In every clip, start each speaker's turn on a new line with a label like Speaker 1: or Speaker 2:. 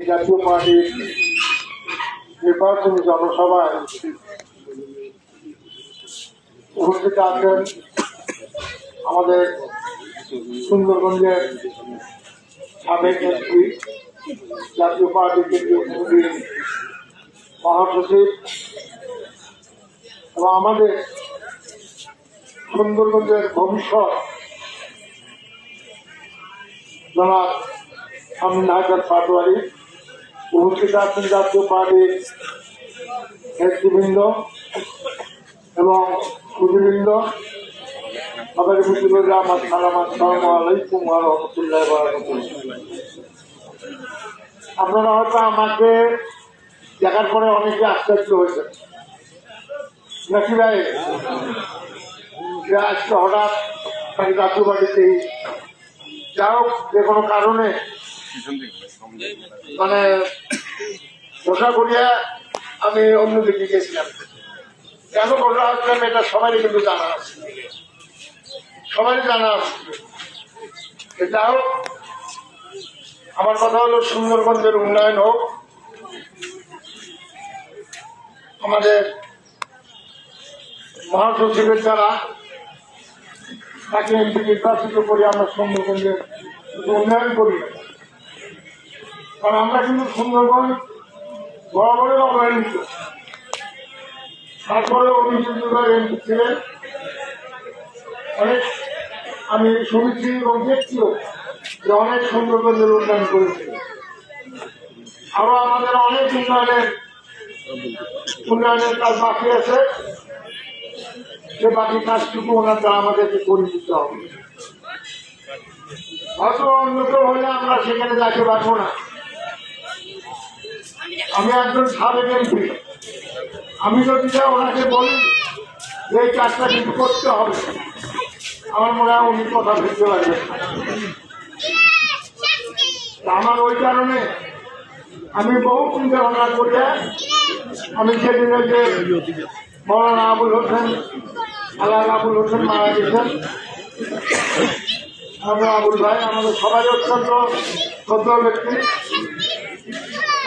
Speaker 1: জাতীয় পার্টির নির্বাচনী জনসভায় উপস্থিত আছেন আমাদের সুন্দরগঞ্জের সাবেক এমপি, জাতীয় পার্টির কেন্দ্রীয় কমিটির মহাসচিব এবং আমাদের সুন্দরগঞ্জের ভবিষ্যৎ জনাব আমিন হাজার পাটোয়ারি। উপস্থিত জাতীয় পার্টির নেতৃবৃন্দ এবং সুদীবৃন্দ সবাই মুজিবুল্লাহ সালাম আসসালামু আলাইকুম রাহমাতুল্লাহি আপনারা হয়তো আমাকে দেখার পরে অনেকে আশ্চর্য হয়েছে নাকি ভাই? আজকে হঠাৎ তাকে জাতীয় পার্টিতেই যা হোক, যে কোনো কারণে মানে বসা করিয়া আমি অন্যদিকে গেছিলাম। কেন বসা হচ্ছিলাম এটা সবারই কিন্তু জানা আছে। সবারই জানা আছে। হোক, আমার কথা হলো সুন্দরগঞ্জের উন্নয়ন হোক, আমাদের মহাসচিবের দ্বারা তাকে নির্বাচিত করে আমরা সুন্দরগঞ্জের উন্নয়ন করি। কারণ আমরা কিন্তু সুন্দরগঞ্জ বরাবরই অবহেলিত তারপরে অভিজিৎ এমপি ছিলেন। অনেক আমি শুনেছি এবং দেখছিও যে অনেক সুন্দরগঞ্জের উন্নয়ন করেছে। আরও আমাদের অনেক উন্নয়নের উন্নয়নের কাজ বাকি আছে। সে বাকি কাজটুকু ওনার দ্বারা আমাদেরকে করে দিতে হবে। হয়তো অন্য কেউ হলে আমরা সেখানে যাইতে পারব না। আমি একজন সাবেক এমপি আমি যদি যা ওনাকে বলি, যে এই কাজটা কিন্তু করতে হবে। আমার মনে হয় উনি কথা বুঝতে পারবেন। আমার ওই কারণে আমি বহু চিন্তা ভাবনা করে আমি সেদিনে যে মৌলানা আবুল হোসেন আল্লাহ আবুল হোসেন মারা গেছেন। আমরা আবুল ভাই, আমাদের সবাই অত্যন্ত শ্রদ্ধা ব্যক্তি।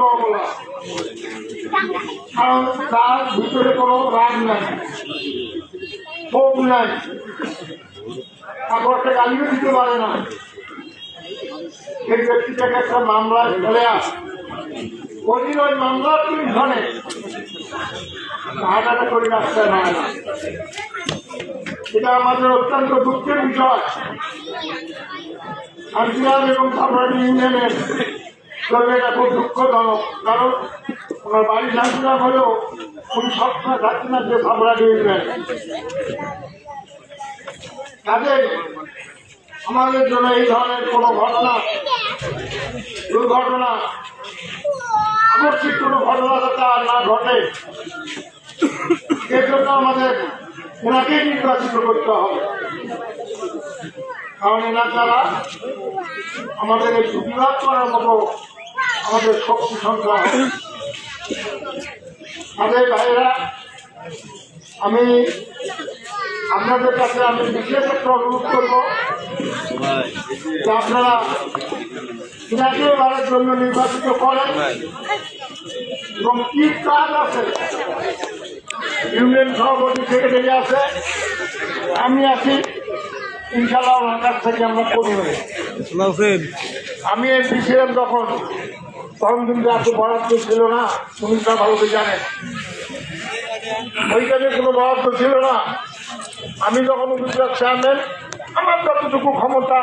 Speaker 1: অবলা কারণ তার ভিতরে কোনো রাগ নাই নাই। একটা গালিও দিতে পারে না। সেই ব্যক্তিটাকে একটা মামলায় ফেলে আস। মামলার তুমি ধরে। এটা আমাদের অত্যন্ত দুঃখের বিষয়। আজমিরাম এবং সাবরানি ইউনিয়নের জন্য এটা খুব দুঃখজনক। কারণ ওনার বাড়ি শান্তিরাম হলেও উনি সবসময় থাকছেন যে সাবরানি ইউনিয়ন কাজে আমাদের জন্য এই ধরনের কোনো ঘটনা, দুর্ঘটনা আকস্মিক কোনো ঘটনা যাতে আর না ঘটে এর জন্য আমাদের ওনাকে নির্বাচিত করতে হবে। কারণ এনার দ্বারা আমাদের এই সুবিধাত করার মতো আমাদের শক্তি সংখ্যা আমাদের ভাইয়েরা, আমি আপনাদের কাছে আমি বিশেষ একটা অনুরোধ করব যে আপনারা ইনাকে এবারের জন্য নির্বাচিত করেন এবং কি কাজ আছে, ইউনিয়ন সভাপতি সেক্রেটারি আছে, আমি আছি। ইনশাল্লাহ কাছ থেকে আমরা আমি এমপি ছিলাম তখন তখন কিন্তু এত বরাদ্দ ছিল না সুমিত্রা ভালো করে জানেন ওইখানে কোনো বরাদ্দ ছিল না। আমি যখন উপজেলা চেয়ারম্যান আমার যতটুকু ক্ষমতা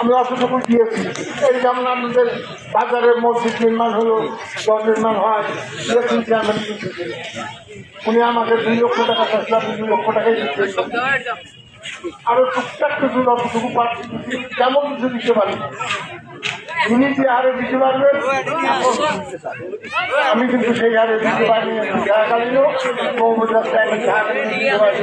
Speaker 1: আমি অতটুকু দিয়েছি। এই যেমন আমাদের বাজারে মসজিদ নির্মাণ হলো দল নির্মাণ হয় ইলেকশন চেয়ারম্যান উনি আমাকে দুই লক্ষ টাকা চাচ্ছিলাম দুই লক্ষ টাকাই আরও টুকটাক কিছু যতটুকু পাচ্ছি কেমন কিছু দিতে পারি? তিনি যে হারে দিতে পারবেন আমি কিন্তু সেই হারে দিতে পারি পারি।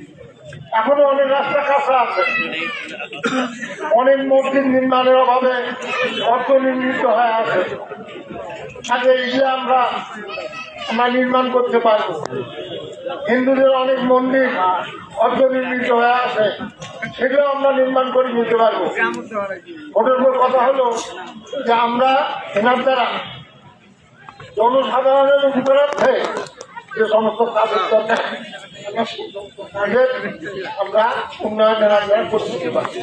Speaker 1: এখনও অনেক রাস্তা কাছে আছে। অনেক মসজিদ নির্মাণের অভাবে অর্থ নির্মিত হয়ে আছে। কাজে এগুলো আমরা আমরা নির্মাণ করতে পারব। হিন্দুদের অনেক মন্দির অর্থ নির্মিত হয়ে আছে। সেগুলো আমরা নির্মাণ করে নিতে পারব। ওটার উপর কথা হলো যে আমরা এনার দ্বারা জনসাধারণের উপরার্থে যে সমস্ত কাজের দরকার আমরা উন্নয়নের আগে করতে পারি